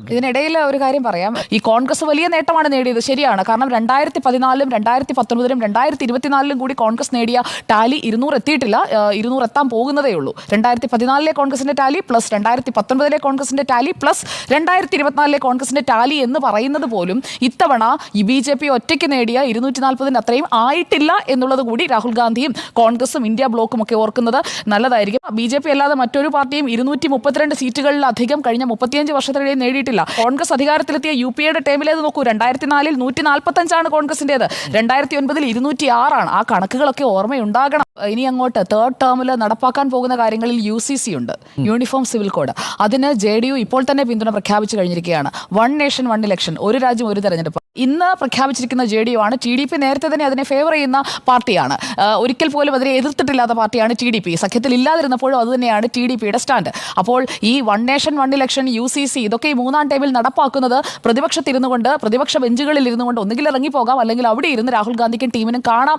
ഇതിനിടയിൽ ഒരു കാര്യം പറയാം. ഈ കോൺഗ്രസ് വലിയ നേട്ടമാണ് നേടിയത്. ശരിയാണ്. കാരണം രണ്ടായിരത്തി പതിനാലിലും രണ്ടായിരത്തി പത്തൊൻപതിലും രണ്ടായിരത്തി ഇരുപത്തിനാലിലും കൂടി കോൺഗ്രസ് നേടിയ ടാലി ഇരുന്നൂറ് എത്തിയിട്ടില്ല. ഇരുന്നൂറ് എത്താൻ പോകുന്നതേ ഉള്ളൂ. രണ്ടായിരത്തി പതിനാലിലെ കോൺഗ്രസിന്റെ ടാലി പ്ലസ് രണ്ടായിരത്തി പത്തൊൻപതിലെ കോൺഗ്രസിന്റെ ടാലി പ്ലസ് രണ്ടായിരത്തി ഇരുപത്തിനാലിലെ കോൺഗ്രസിന്റെ ടാലി എന്ന് പറയുന്നത് പോലും ഇത്തവണ ഈ ബി ജെ പി ഒറ്റയ്ക്ക് നേടിയ ഇരുന്നൂറ്റി നാൽപ്പതിന് അത്രയും ആയിട്ടില്ല എന്നുള്ളത് കൂടി രാഹുൽ ഗാന്ധിയും കോൺഗ്രസും ഇന്ത്യ ബ്ലോക്കും ഒക്കെ ഓർക്കുന്നത് നല്ലതായിരിക്കും. ബി ജെ പി അല്ലാതെ മറ്റൊരു പാർട്ടിയും ഇരുന്നൂറ്റി മുപ്പത്തിരണ്ട് സീറ്റുകളിലധികം കഴിഞ്ഞ മുപ്പത്തിയഞ്ച് വർഷത്തിനിടെ നേടിയിട്ടില്ല കോൺഗ്രസ് അധികാരത്തിലെത്തിയ യു പി എയുടെ ടൈമിലേത് നോക്കൂ രണ്ടായിരത്തി നാലിൽ നൂറ്റി നാൽപ്പത്തഞ്ചാണ് കോൺഗ്രസിന്റേത്. രണ്ടായിരത്തി ഒൻപതിൽ ഇരുന്നൂറ്റി ആറാണ് ആ കണക്കുകളൊക്കെ ഓർമ്മയുണ്ടാകണം. ഇനി അങ്ങോട്ട് തേർഡ് ടേമിൽ നടപ്പാക്കാൻ പോകുന്ന കാര്യങ്ങളിൽ യു സി സി ഉണ്ട്. Uniform civil code. അതിന് ജെ ഡി യു ഇപ്പോൾ തന്നെ പിന്തുണ പ്രഖ്യാപിച്ചു കഴിഞ്ഞിരിക്കുകയാണ്. One nation one election. ഒരു രാജ്യം ഒരു തെരഞ്ഞെടുപ്പ്. ഇന്ന് പ്രഖ്യാപിച്ചിരിക്കുന്ന ജെ ഡി യു ആണ്. ടി ഡി പി നേരത്തെ തന്നെ അതിനെ ഫേവർ ചെയ്യുന്ന പാർട്ടിയാണ്. ഒരിക്കൽ പോലും അതിനെ എതിർത്തിട്ടില്ലാത്ത പാർട്ടിയാണ് ടി ഡി പി. സഖ്യത്തിൽ ഇല്ലാതിരുന്നപ്പോഴും അത് തന്നെയാണ് ടി ഡി പിയുടെ സ്റ്റാൻഡ് അപ്പോൾ ഈ one nation one election U C C ഇതൊക്കെ ഈ മൂന്നാം ടൈമിൽ നടപ്പാക്കുന്നത് പ്രതിപക്ഷത്തിരുന്നുകൊണ്ട് പ്രതിപക്ഷ ബെഞ്ചുകളിൽ ഇരുന്നുകൊണ്ട് ഒന്നുകിൽ ഇറങ്ങിപ്പോകാം അല്ലെങ്കിൽ അവിടെ ഇരുന്ന് രാഹുൽ ഗാന്ധിക്കും ടീമിനും കാണാം